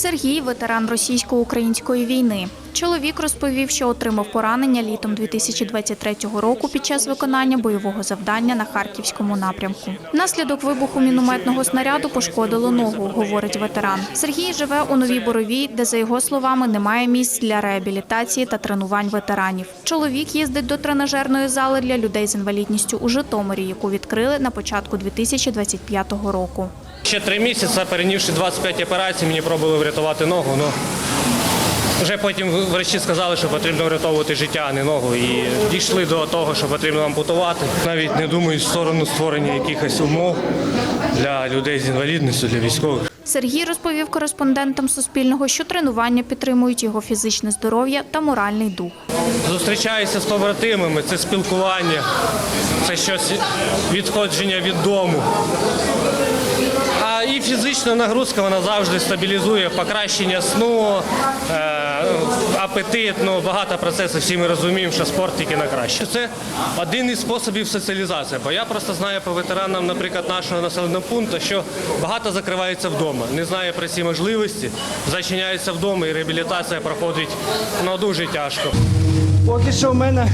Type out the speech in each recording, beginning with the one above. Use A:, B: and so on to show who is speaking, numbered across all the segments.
A: Сергій ветеран російсько-української війни. Чоловік розповів, що отримав поранення літом 2023 року під час виконання бойового завдання на харківському напрямку. Внаслідок вибуху мінометного снаряду пошкодило ногу, говорить ветеран. Сергій живе у Новій Боровій, де, за його словами, немає місць для реабілітації та тренувань ветеранів. Чоловік їздить до тренажерної зали для людей з інвалідністю у Житомирі, яку відкрили на початку 2025 року.
B: Ще три місяці, перенісши 25 операцій, мені пробували врятувати ногу. Ну, вже потім врачі сказали, що потрібно врятовувати життя, а не ногу. І дійшли до того, що потрібно ампутувати. Навіть не думаю в сторону створення якихось умов для людей з інвалідністю, для військових.
A: Сергій розповів кореспондентам Суспільного, що тренування підтримують його фізичне здоров'я та моральний дух.
B: Зустрічаюся з побратимами, це спілкування, це щось відходження від дому. Фізична нагрузка вона завжди стабілізує покращення сну, е, апетит, ну багато процесів. Всі ми розуміємо, що спорт тільки на краще. Це один із способів соціалізації. Бо я просто знаю по ветеранам, наприклад, нашого населеного пункту, що багато закривається вдома, не знає про ці можливості, зачиняється вдома, і реабілітація проходить ну, дуже тяжко.
C: Поки що в мене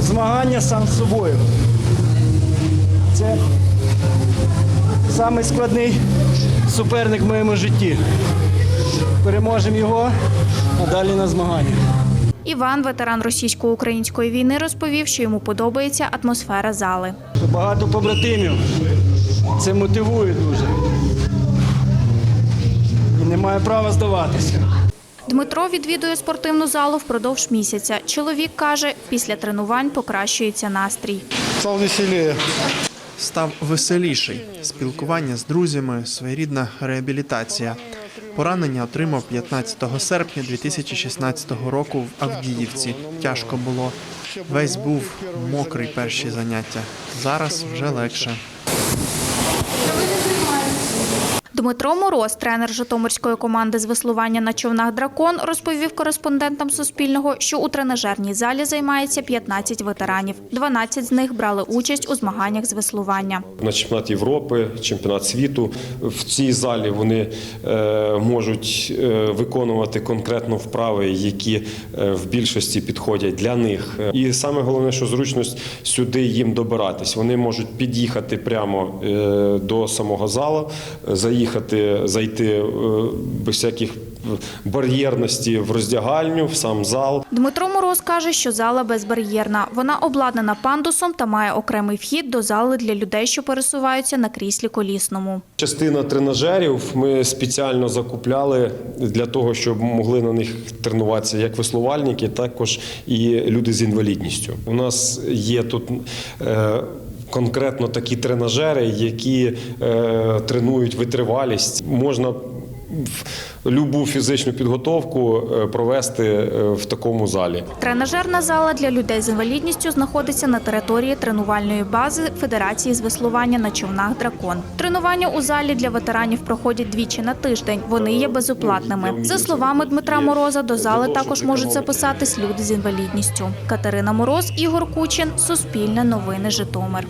C: змагання сам з собою. Це самий складний суперник в моєму житті. Переможемо його, а далі на змагання.
A: Іван, ветеран російсько-української війни, розповів, що йому подобається атмосфера зали.
C: Багато побратимів. Це мотивує дуже. І немає права здаватися.
A: Дмитро відвідує спортивну залу впродовж місяця. Чоловік каже, після тренувань покращується настрій.
D: Став веселіє.
E: Став веселіший. Спілкування з друзями, своєрідна реабілітація. Поранення отримав 15 серпня 2016 року в Авдіївці. Тяжко було. Весь був мокрий перші заняття. Зараз вже легше.
A: Дмитро Мороз, тренер Житомирської команди з веслування на човнах Дракон, розповів кореспондентам Суспільного, що у тренажерній залі займається 15 ветеранів. 12 з них брали участь у змаганнях з веслування.
F: на чемпіонат Європи, чемпіонат світу. В цій залі вони е, можуть е, виконувати конкретно вправи, які е, в більшості підходять для них. І саме головне, що зручність сюди їм добиратись. Вони можуть під'їхати прямо до самого залу, заїхати, зайти е, без всяких бар'єрності в роздягальню, в сам зал.
A: Дмитро Мороз каже, що зала безбар'єрна. Вона обладнана пандусом та має окремий вхід до зали для людей, що пересуваються на кріслі колісному.
F: Частина тренажерів ми спеціально закупляли для того, щоб могли на них тренуватися як веслувальники, також і люди з інвалідністю. У нас є тут. Е, Конкретно такі тренажери, які е, тренують витривалість, можна любу фізичну підготовку е, провести е, в такому залі.
A: Тренажерна зала для людей з інвалідністю знаходиться на території тренувальної бази Федерації з веслування на човнах Дракон. Тренування у залі для ветеранів проходять двічі на тиждень. Вони є безоплатними. За словами Дмитра Мороза, до зали також можуть записатись люди з інвалідністю. Катерина Мороз, Ігор Кучин, Суспільне новини Житомир.